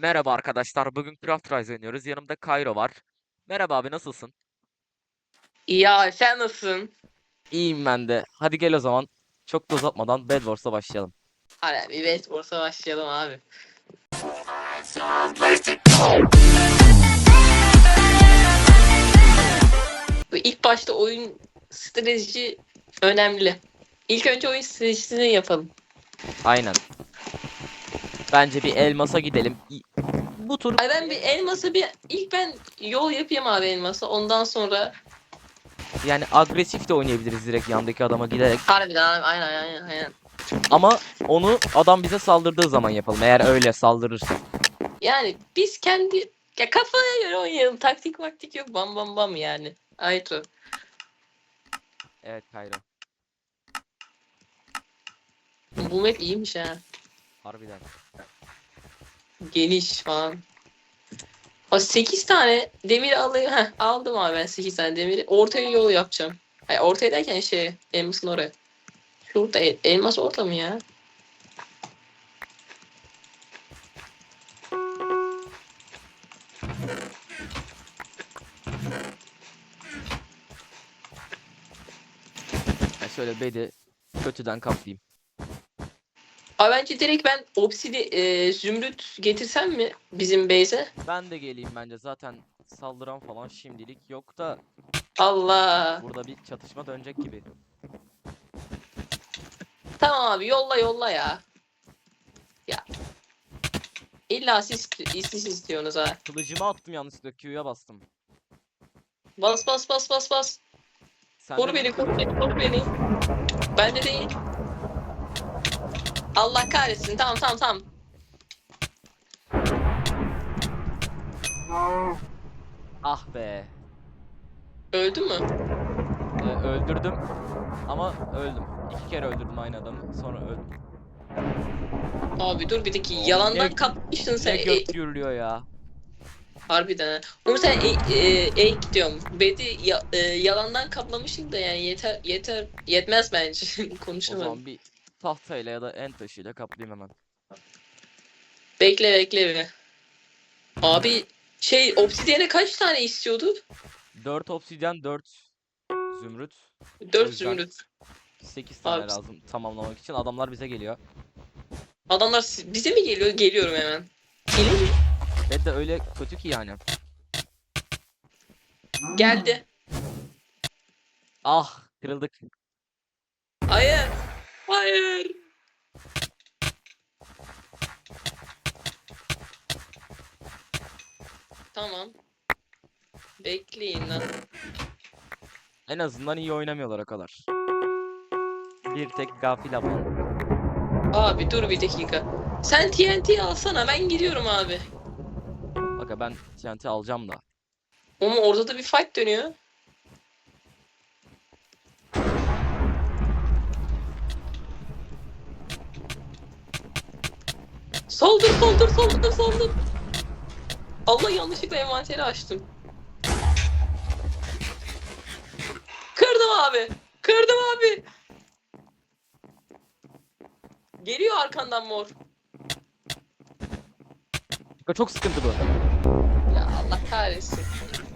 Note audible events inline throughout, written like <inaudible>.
Merhaba arkadaşlar. Bugün Craft Rise oynuyoruz. Yanımda Kayro var. Merhaba abi nasılsın? Ya sen nasılsın? İyiyim ben de. Hadi gel o zaman. Çok da uzatmadan Bed Wars'a başlayalım. Hadi bir Westworld'a başlayalım abi. Bu ilk başta oyun strateji önemli. İlk önce oyun stratejisini yapalım. Aynen. Bence bir elmasa gidelim. İ- Bu tur Ay ben bir elmasa bir ilk ben yol yapayım abi elmasa. Ondan sonra yani agresif de oynayabiliriz direkt yandaki adama giderek. harbiden abi aynen aynen aynen. Ama onu adam bize saldırdığı zaman yapalım. Eğer öyle saldırırsa. Yani biz kendi ya kafaya göre oynayalım. Taktik maktik yok. Bam bam bam yani. Ayto. Evet Kayro. Bu map iyiymiş ha. Harbiden. Geniş falan. O 8 tane demir alayım. Heh, aldım abi ben 8 tane demiri. Ortaya yol yapacağım. Hayır ortaya derken şey elmasın oraya. Şurada el- elmas orta mı ya? Yani şöyle Bed'i kötüden kaplayayım. Abi bence direkt ben obsidi e, zümrüt getirsem mi bizim base'e? Ben de geleyim bence. Zaten saldıran falan şimdilik yok da Allah. burada bir çatışma dönecek gibi. Tamam abi yolla yolla ya. Ya. İlla siz, siz istiyorsunuz ha. Kılıcımı attım yanlışlıkla Q'ya bastım. Bas bas bas bas bas. Sen Koru de- beni, koru beni, koru beni. Bende değil. Allah kahretsin. Tamam, tamam, tamam. Ah be. Öldü mü? Ee, öldürdüm. Ama öldüm. İki kere öldürdüm aynı adamı. Sonra öldüm. Abi dur bir dakika. Yalandan ne- kapmışsın sen. Ne gök gürülüyor ya. harbiden ha. Oğlum sen e, e, e diyorum. Bedi ya- e, yalandan kaplamışsın da yani yeter yeter yetmez bence. <laughs> O Konuşamadım. zaman bir tahtayla ya da en taşıyla kaplayayım hemen. Bekle bekle bir. Abi şey obsidiyene kaç tane istiyordu? 4 obsidyen, 4 zümrüt, 4 yüzden- zümrüt. 8 tane Abi- lazım tamamlamak için. Adamlar bize geliyor. Adamlar si- bize mi geliyor? Geliyorum hemen. Mu? Ve de öyle kötü ki yani. Geldi. Ah kırıldık. Hayır. Hayır. Tamam. Bekleyin lan. En azından iyi oynamıyorlar o kadar. Bir tek gafil abla. Abi dur bir dakika. Sen TNT alsana ben gidiyorum abi. Bak ben TNT alacağım da. Ama orada da bir fight dönüyor. Saldır saldır saldır. Allah yanlışlıkla envanteri açtım. Kırdım abi. Kırdım abi. Geliyor arkandan mor. Çok sıkıntı bu. Ya Allah kahretsin.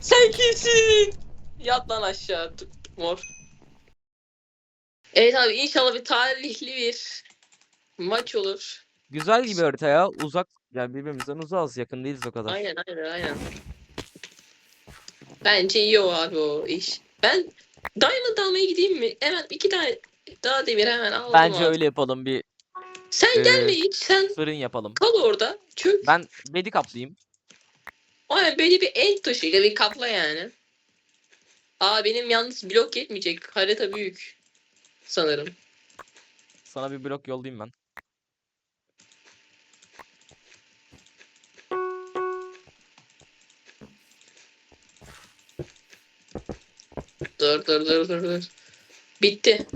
Sen kimsin? Yat lan aşağı mor. Evet abi inşallah bir tarihli bir maç olur. Güzel gibi harita ya. Uzak yani birbirimizden uzağız. Yakın değiliz o kadar. Aynen aynen aynen. Bence iyi o abi o iş. Ben Diamond almaya gideyim mi? Hemen iki tane daha demir hemen aldım Bence abi. öyle yapalım. Bir Sen Ee, gelme hiç sen fırın yapalım. kal orada. Çök. Ben bedi kaplayayım. Aynen beni bir el taşıyla bir kapla yani. Aa benim yalnız blok yetmeyecek. Harita büyük. Sanırım. Sana bir blok yollayayım ben. Dur dur dur dur dur. Bitti.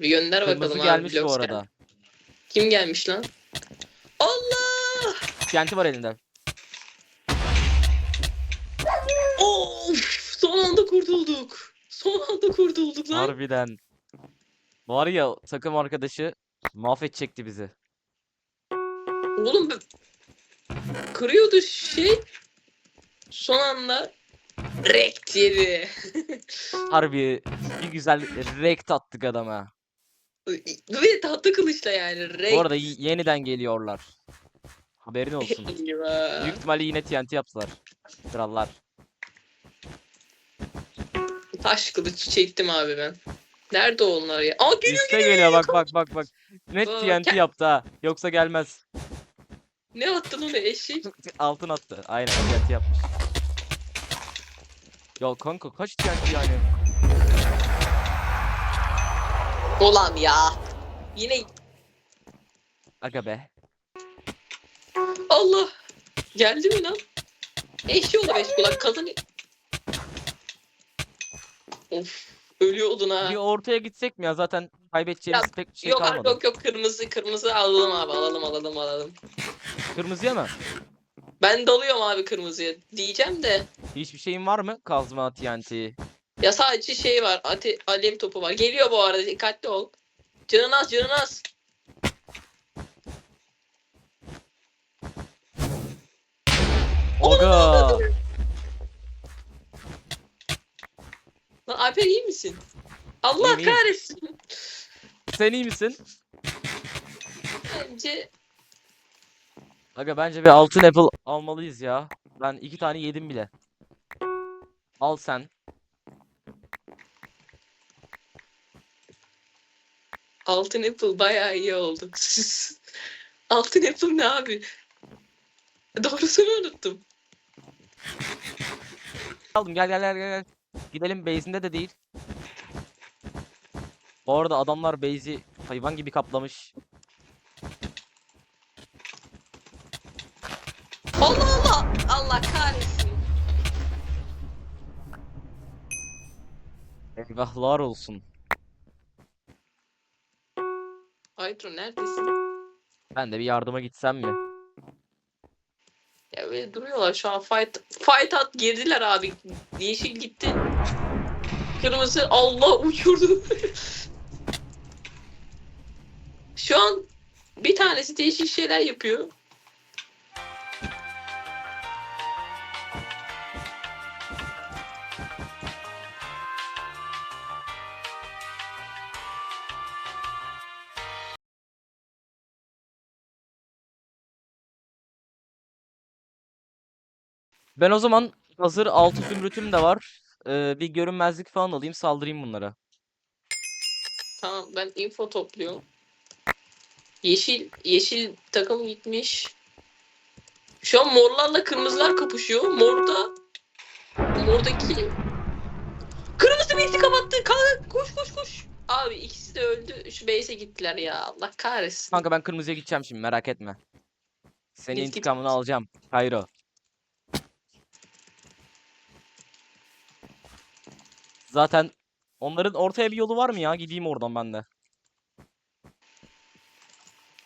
Bir gönder Kırmızı bakalım abi. gelmiş bu blok arada. Kim gelmiş lan? Allah! TNT var elinde. Of! Son anda kurtulduk. Son anda kurtulduk lan. Harbiden. Var ya takım arkadaşı mahvedecekti bizi. Oğlum ben- kırıyordu şey. Son anda rekt yedi. <laughs> Harbi bir güzel rekt attık adama. Ve tatlı kılıçla yani rekt. Bu arada yeniden geliyorlar. Haberin olsun. <laughs> Büyük ihtimalle yine TNT yaptılar. Krallar. Taş kılıç çektim abi ben. Nerede onlar ya? Aa geliyor Üste geliyor. geliyor bak bak bak bak. Net Bak, TNT gel. yaptı ha. Yoksa gelmez. Ne attın onu eşek? <laughs> Altın attı. Aynen TNT yapmış. Ya kanka kaç TNT yani? Ulan ya. Yine Aga be. Allah. Geldi mi lan? Eşi olur eş kulak kazanıyor. Of. Ölüyordun ha. Bir ortaya gitsek mi ya zaten kaybedeceğimiz Ya, pek şey yok abi kalmadı. yok yok kırmızı kırmızı alalım abi alalım alalım alalım. Kırmızıya mı? Ben dalıyorum abi kırmızıya diyeceğim de Hiçbir şeyin var mı? Kazma TNT. ya sadece şey var ate alev topu var. Geliyor bu arada dikkatli ol. Canın az canın az. Oga. Lan Alper iyi misin? Allah İyiyim, iyiyim. kahretsin. Sen iyi misin? Bence Aga bence bir altın apple almalıyız ya. Ben iki tane yedim bile. Al sen. altın apple bayağı iyi oldu. <laughs> altın apple ne abi? Doğrusunu unuttum. Aldım gel gel gel gel. gel. Gidelim base'inde de değil. Bu arada adamlar base'i hayvan gibi kaplamış. Eyvahlar olsun. Hydro neredesin? Ben de bir yardıma gitsem mi? Ya böyle duruyorlar şu an fight fight at girdiler abi. Yeşil gitti. Kırmızı Allah uçurdu. <laughs> şu an bir tanesi değişik şeyler yapıyor. Ben o zaman hazır altı zümrütüm de var. Ee, bir görünmezlik falan alayım saldırayım bunlara. Tamam ben info topluyorum. Yeşil yeşil takım gitmiş. Şu an morlarla kırmızılar kapışıyor. Morda mordaki kırmızı birisi kapattı. Kanka koş koş koş. Abi ikisi de öldü. Şu base'e gittiler ya. Allah kahretsin. Kanka ben kırmızıya gideceğim şimdi merak etme. Senin Git, git. intikamını alacağım. Hayro. Zaten onların ortaya bir yolu var mı ya? Gideyim oradan ben de.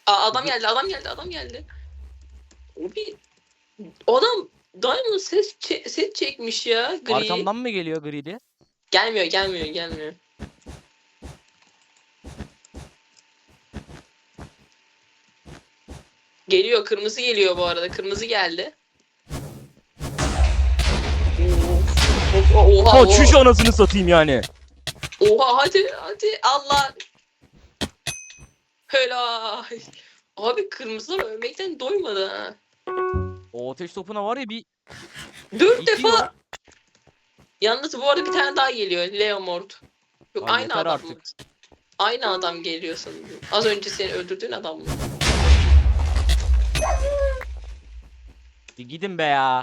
Aa, adam geldi, adam geldi, adam geldi. O bir adam Diamond ses çe- set çekmiş ya gri. Arkamdan mı geliyor gridi? Gelmiyor, gelmiyor, gelmiyor. Geliyor, kırmızı geliyor bu arada. Kırmızı geldi. Oha, oha, Ha çüş anasını satayım yani. oha, hadi, hadi, Allah. Helal. Abi kırmızılar ölmekten doymadı ha. O ateş topuna var ya bir Dört defa. var. Yalnız bu arada bir tane daha geliyor. Leomord. Yok Ay, aynı adam mı? artık. Aynı adam geliyor sanırım. Az önce seni öldürdüğün adam mı? bir gidin be ya.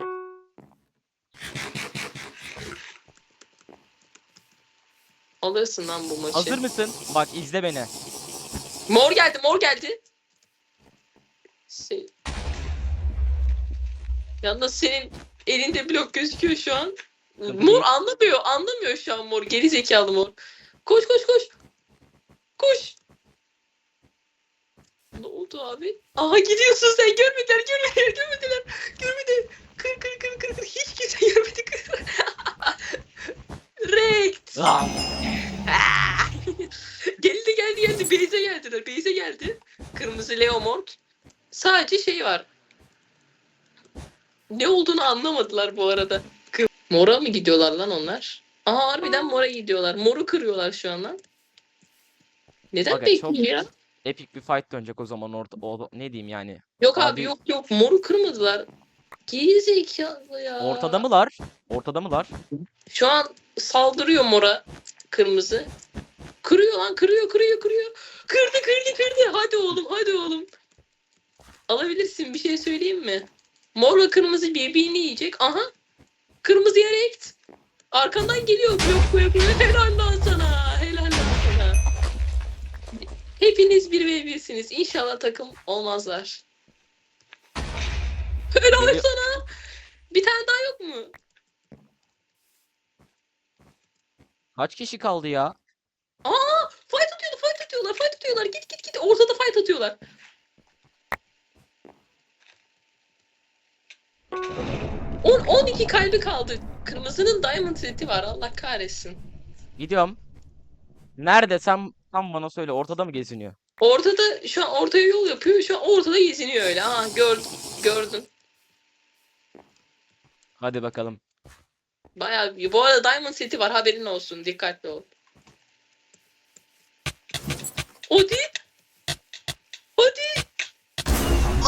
Alırsın lan bu maçı. Hazır mısın? Bak izle beni. Mor geldi, mor geldi. Şey... Yalnız senin elinde blok gözüküyor şu an. Mor anlamıyor, anlamıyor şu an mor. Geri zekalı mor. Koş koş koş. Koş. Ne oldu abi? Aha gidiyorsun sen görmediler, görmediler, görmediler. Görmediler. Kır kır kır kır kır. Hiç kimse görmedi kır. <laughs> Rekt. Ah! geldi geldi geldi. Beyze geldiler. Beyze geldi. Kırmızı Leomord. Sadece şey var. ne olduğunu anlamadılar bu arada. Mora mı gidiyorlar lan onlar? Aha harbiden mora gidiyorlar. Moru kırıyorlar şu an lan. Neden Aga, peki çok- ya? Epic bir fight dönecek o zaman orta o, ne diyeyim yani. Yok abi, Abi- yok yok moru kırmadılar. Geri zekalı ya. Ortada mılar? Ortada mılar? Şu an saldırıyor mora kırmızı. Kırıyor lan kırıyor kırıyor kırıyor. Kırdı kırdı kırdı. Hadi oğlum hadi oğlum. Alabilirsin bir şey söyleyeyim mi? Morla kırmızı birbirini yiyecek. Aha. Kırmızı yere ekt. Arkandan geliyor. Blok koya koya. Helal lan sana. Helal lan sana. Hepiniz bir ve birsiniz. İnşallah takım olmazlar. Helal Geliyor. sana. Bir tane daha yok mu? Kaç kişi kaldı ya? Aa, fight atıyorlar, fight atıyorlar, fight atıyorlar. Git git git. Ortada fight atıyorlar. On, 12 kalbi kaldı. Kırmızının diamond seti var. Allah kahretsin. Gidiyorum. Nerede sen tam bana söyle ortada mı geziniyor? Ortada şu an ortaya yol yapıyor. Şu an ortada geziniyor öyle. Ha gördüm. Gördüm. Hadi bakalım. Bayağı Bu arada diamond seti var. Haberin olsun. Dikkatli ol. Hadi. Hadi.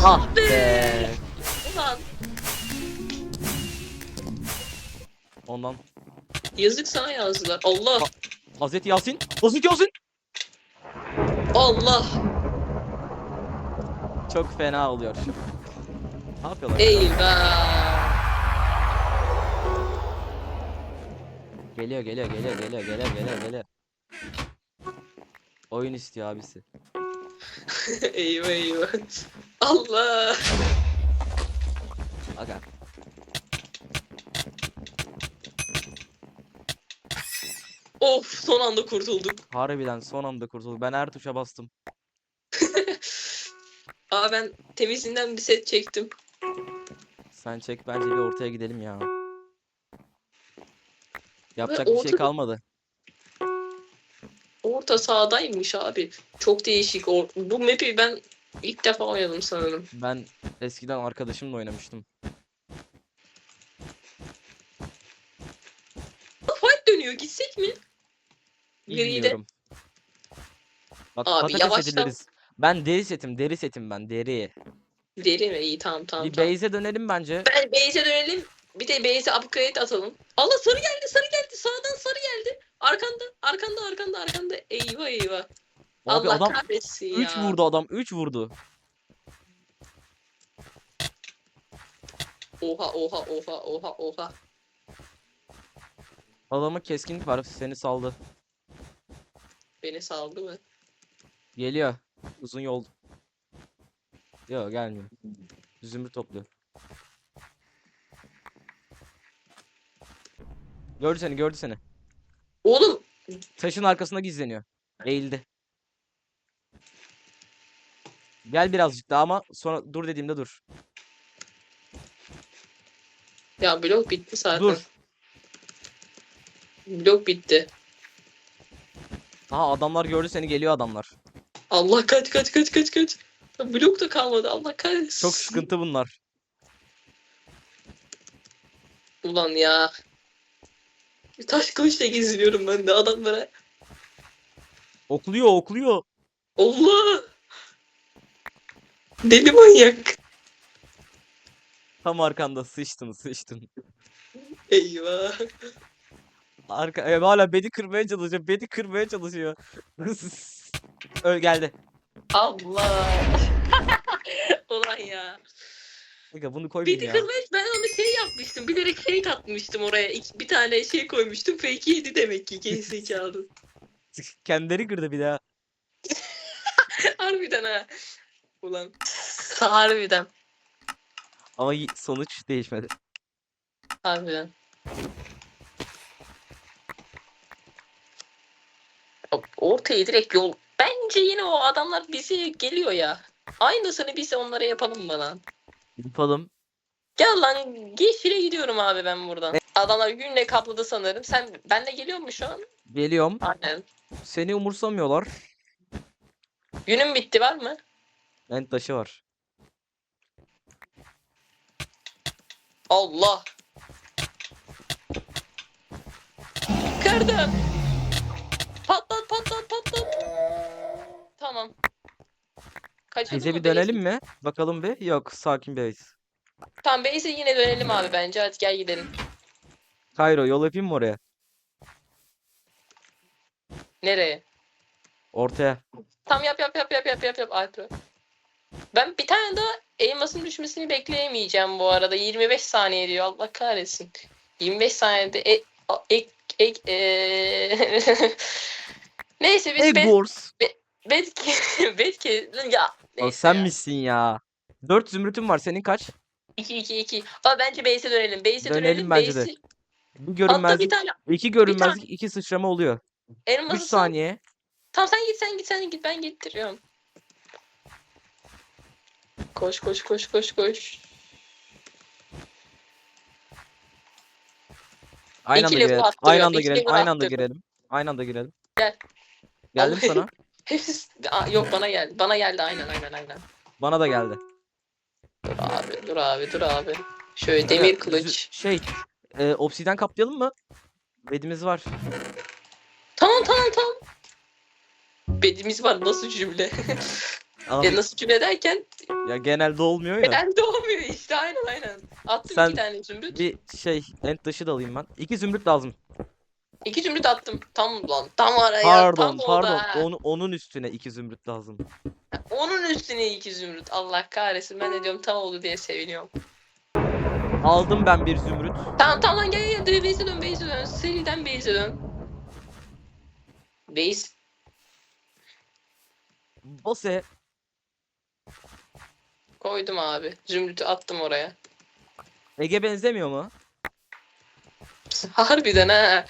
Ah be. Ulan Ondan yazık sana yazdılar. Allah. Hazreti Yasin. Hazreti Yasin. Allah. Çok fena oluyor. Ne yapıyorlar? Eyvah. Geliyor geliyor geliyor geliyor geliyor geliyor geliyor. Oyun istiyor abisi. <laughs> eyvah eyvah. Allah. Aga. Of son anda kurtulduk. Harbiden son anda kurtulduk. Ben her tuşa bastım. <laughs> Aa ben temizinden bir set çektim. Sen çek bence bir ortaya gidelim ya. Yapacak bir şey kalmadı. Orta sahadaymış abi. Çok değişik. O, bu map'i ben ilk defa oynadım sanırım. Ben eskiden arkadaşımla oynamıştım. Fight dönüyor. Gitsek mi? Bilmiyorum. Abi, patates yavaştan- ediliriz. Ben deri setim, deri setim ben, deri. Deri mi? İyi tamam tamam. Bir tamam. base'e dönelim bence. Ben base'e dönelim. Bir de base'e upgrade atalım. Allah sarı geldi sarı geldi. Sağdan sarı geldi. Arkanda arkanda arkanda arkanda. Eyvah eyvah. Abi Allah adam kahretsin 3 ya. vurdu adam, 3 vurdu. Oha oha oha oha oha. Adamın keskinlik var, seni saldı. Beni saldı mı? Geliyor. Uzun yol. Yok gelmiyor. Zümrüt topluyor. Gördü seni, gördü seni. Oğlum Taşın arkasında gizleniyor. Eğildi. Gel birazcık daha ama sonra dur dediğimde dur. ya blok bitti zaten. Dur. Blok bitti. Aha adamlar gördü seni geliyor adamlar. Allah kaç kaç kaç kaç kaç. Blok da kalmadı Allah kahretsin. Çok sıkıntı bunlar. Ulan ya. Taş kılıçla geziniyorum ben de adamlara. Okluyor okluyor. Allah. Deli manyak. Tam arkanda sıçtın sıçtın. Eyvah. Arka e, hala beni kırmaya çalışıyor. Beni kırmaya çalışıyor. <laughs> Öl geldi. Allah. <laughs> Ulan ya. Kanka bunu koymayayım Beni ya. kırmaya ben onu şey yapmıştım. Bilerek fake atmıştım oraya. İki- bir tane şey koymuştum. Fake yedi demek ki. Gerizekalı. <laughs> Kendileri kırdı bir daha. Harbiden ha. Ulan. Harbiden. Ama y- sonuç değişmedi. Harbiden. Ortaya direkt yol. Bence yine o adamlar bize geliyor ya. Aynısını biz onlara yapalım bana. Yapalım. Gel lan yeşile gidiyorum abi ben buradan. Adamlar günle kapladı sanırım. Sen benle geliyor mu şu an? Geliyorum. Aynen. Seni umursamıyorlar. Günün bitti var mı? En taşı var. Allah. Kırdım. Mı bir dönelim mi? Bakalım bir. Yok sakin base. Tamam base'e yine dönelim abi bence. Hadi gel gidelim. Kayro yol yapayım mı oraya? Nereye? Ortaya. Tam yap yap yap yap yap yap yap Alpro. Ben bir tane daha elmasın düşmesini bekleyemeyeceğim bu arada. 25 saniye diyor. Allah kahretsin. 25 saniyede e, a- ek ek eee <laughs> Neyse biz Egg Wars. bet <laughs> bet ya neyse sen ya. misin ya? 4 zümrütüm var. Senin kaç? 2 2 2. Aa bence base'e dönelim. Base'e Dönelim dönelim. bence de. Base'i Bir Hatta bir görünmezlik. tane iki görünmezlik, iki sıçrama oluyor. 3 elması sal- saniye. Tamam sen git sen git sen git ben getiriyorum. Koş koş koş koş koş. Aynı anda level girelim. attırıyorum, Aynı anda iki girelim. level Aynı anda girelim. Aynı anda girelim. Gel. Geldim Vallahi- sana. Hepsi Aa, yok bana geldi. Bana geldi aynen aynen aynen. Bana da geldi. Dur abi dur abi dur abi. Şöyle demir kılıç. Şey, e, obsiden kaplayalım mı? Bedimiz var. Tamam tamam tamam. Bedimiz var nasıl cümle? Abi, ya nasıl cümle derken ya genelde olmuyor ya. ben doğmuyor işte aynen aynen. Attım Sen iki tane zümrüt. Bir şey, end taşı da alayım ben. İki zümrüt lazım. İki zümrüt attım. Tam lan tam araya Pardon, tam pardon. orada. Onu, onun üstüne iki zümrüt lazım. Onun üstüne iki zümrüt. Allah kahretsin ben de diyorum tam oldu diye seviniyorum. Aldım ben bir zümrüt. Tamam tamam lan gel gel gel base'e dön base'e dön. Seriden base'e dön. Base. Bose. Koydum abi. Zümrüt'ü attım oraya. Ege benzemiyor mu? Harbiden ha.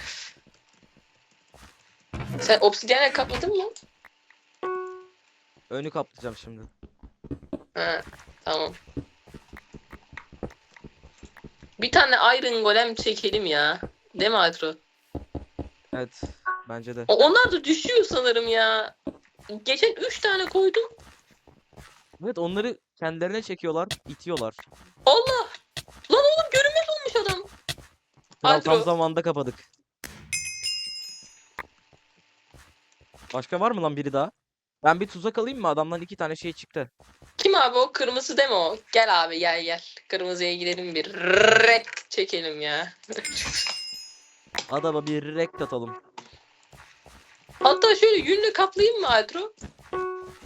Sen obsidyenle kapladın mı? Önü kaplayacağım şimdi. Ha, tamam. Bir tane Iron Golem çekelim ya. Değil mi Altro? Evet, bence de. O- Onlar da düşüyor sanırım ya. Geçen 3 tane koydum. Evet, onları kendilerine çekiyorlar, itiyorlar. Allah! Lan oğlum görünmez olmuş adam. Kral tam Aldro. zamanda kapadık. Başka var mı lan biri daha? Ben bir tuzak alayım mı? Adamdan iki tane şey çıktı. Kim abi o? Kırmızı deme o. Gel abi gel gel. Kırmızıya gidelim bir red çekelim ya. Adama bir rekt atalım. Hatta şöyle yünle kaplayayım mı Altro?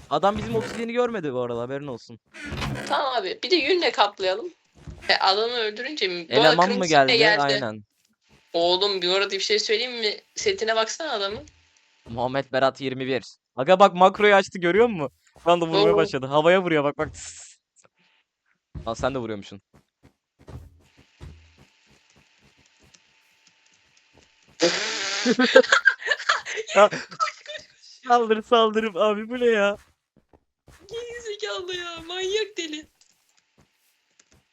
Adam bizim obsidiyeni görmedi bu arada haberin olsun. Tamam abi. Bir de yünle kaplayalım. E, adamı öldürünce mi? Eleman mı yine geldi? Aynen. Oğlum bir arada bir şey söyleyeyim mi? Setine baksana adamın. Muhammed Berat 21. Aga bak makroyu açtı görüyor musun? Ben de vurmaya başladı. Havaya vuruyor bak bak. Aa sen de vuruyormuşsun. Ya, <laughs> saldır saldırıp abi bu ne ya? Gerizekalı ya. Manyak deli.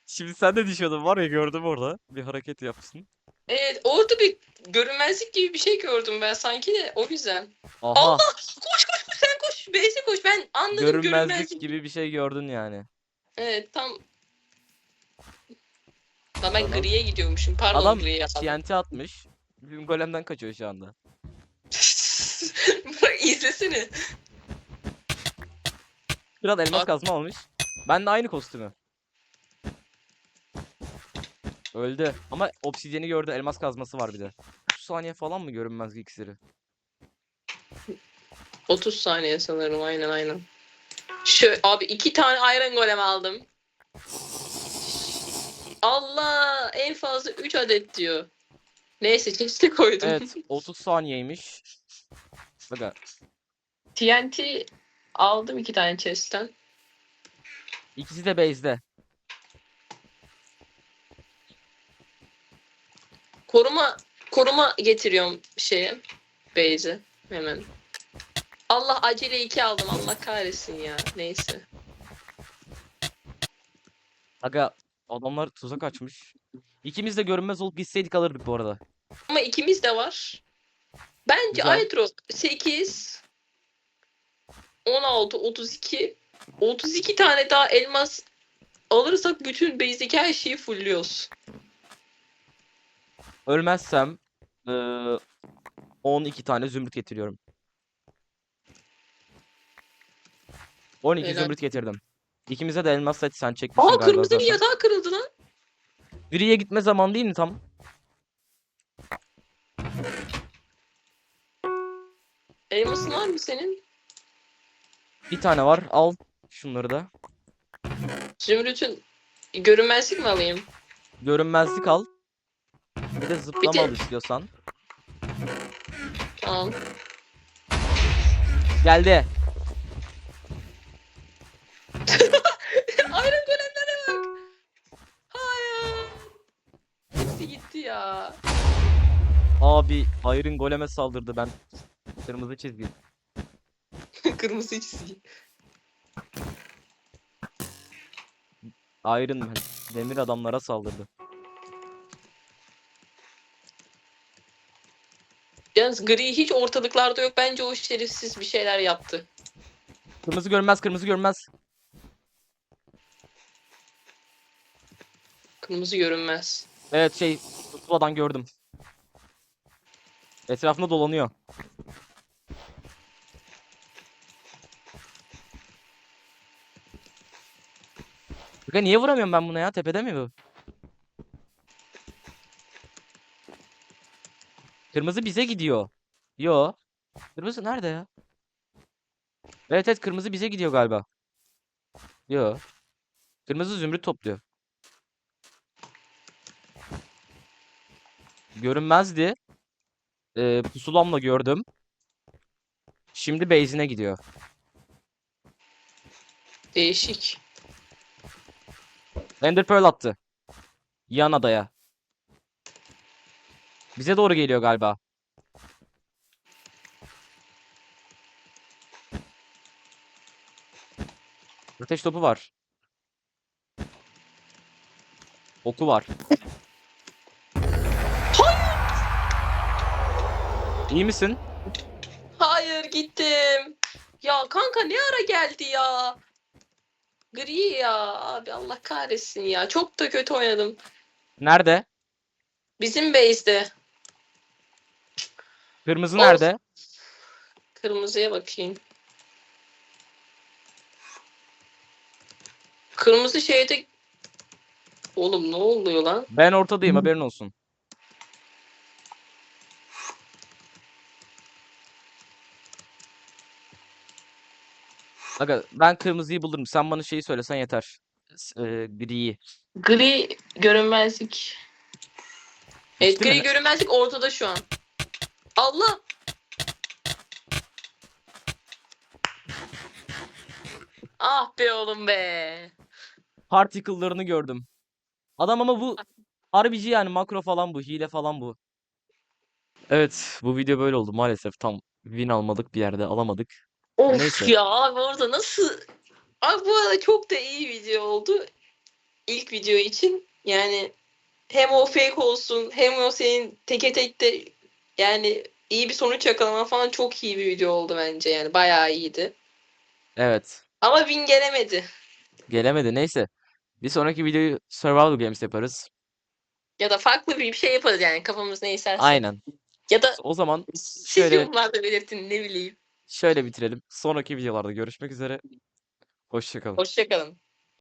Şimdi sen de düşüyordun var ya gördüm orada. Bir hareket yapsın. Evet orada bir görünmezlik gibi bir şey gördüm ben sanki de o yüzden. Aha Allah! Koş koş koş sen koş. Beyse koş ben anladım görünmezlik görünmezlik. gibi bir şey gördün yani. Evet tam. Lan ben Adam- griye gidiyormuşum. Pardon Adam griye adam. TNT atmış. Bizim golemden kaçıyor şu anda. Bak <laughs> izlesene. Kral elmas kazma almış. Ben de aynı kostümü. Öldü. Ama obsidiyeni gördü. Elmas kazması var bir de. 30 saniye falan mı görünmez iksiri? 30 saniye sanırım aynen aynen. Şöyle abi iki tane Iron Golem aldım. Allah en fazla 3 adet diyor. Neyse chest'e koydum. Evet 30 saniyeymiş. Bakın TNT aldım iki tane chest'ten. ikisi de base'de. Koruma koruma getiriyorum şeye. Base'e hemen. Allah acele 2 aldım. Allah kahretsin ya. Neyse. Aga adamlar tuzak açmış. İkimiz de görünmez olup gitseydik alırdık bu arada. Ama ikimiz de var. Bence Güzel. Aydro 8 16 32 32 tane daha elmas alırsak bütün base'deki her şeyi fullüyoruz. Ölmezsem eee 12 tane zümrüt getiriyorum. 12 Helal. zümrüt getirdim. İkimize de elmas set sen çekmişsin Aa galiba kırmızı bir zaten. yatağı kırıldı lan. Griye gitme zaman değil mi tam? Elmasın var mı senin? Bir tane var. Al şunları da. Zümrüt'ün görünmezlik mi alayım? Görünmezlik al. Bir de zıplama de- al istiyorsan. Tamam. Geldi. <laughs> Iron golemlere bak. Hayır. Hepsi gitti ya. Abi Iron Golem'e saldırdı ben. Kırmızı çizgi. <laughs> Kırmızı çizgi. Iron Man. Demir adamlara saldırdı. Yalnız gri hiç ortalıklarda yok. Bence o şerefsiz bir şeyler yaptı. Kırmızı görünmez, kırmızı görünmez. Kırmızı görünmez. Evet şey, pusuladan gördüm. Etrafında dolanıyor. Kanka niye vuramıyorum ben buna ya? Tepede mi bu? Kırmızı bize gidiyor. Yo. Kırmızı nerede ya? Evet evet kırmızı bize gidiyor galiba. Yo. Kırmızı zümrüt topluyor. Görünmezdi. Ee, pusulamla gördüm. Şimdi base'ine gidiyor. Değişik. Ender Pearl attı. Yan adaya. Bize doğru geliyor galiba. Ateş topu var. Oku var. İyi misin? Hayır gittim. Ya kanka ne ara geldi ya? Gri ya. Abi Allah kahretsin ya. Çok da kötü oynadım. Nerede? Bizim base'de. Kırmızı Olsun. nerede? Kırmızıya bakayım. Kırmızı şeyde... Oğlum ne oluyor lan? Ben ortadayım haberin olsun. Aga ben kırmızıyı buldum. Sen bana şeyi söylesen yeter. S- E, griyi. Gri görünmezlik. Evet Değil mi? gri görünmezlik ortada şu an. Allah! Ah be oğlum be. Particle'larını gördüm. Adam ama bu RBG yani makro falan bu. Hile falan bu. Evet bu video böyle oldu maalesef. Tam win almadık bir yerde alamadık. Of Neyse. ya abi orada nasıl... Abi bu arada çok da iyi video oldu. İlk video için. Yani hem o fake olsun hem o senin teke tek de yani iyi bir sonuç yakalaman falan çok iyi bir video oldu bence. Yani bayağı iyiydi. Evet. Ama win gelemedi. Gelemedi neyse. Bir sonraki videoyu Survival Games yaparız. Ya da farklı bir şey yaparız yani kafamız ne isterse. Aynen. Ya da O zaman şöyle yorumlarda belirtin ne bileyim. şöyle bitirelim. Sonraki videolarda görüşmek üzere. Hoşçakalın. Hoşçakalın.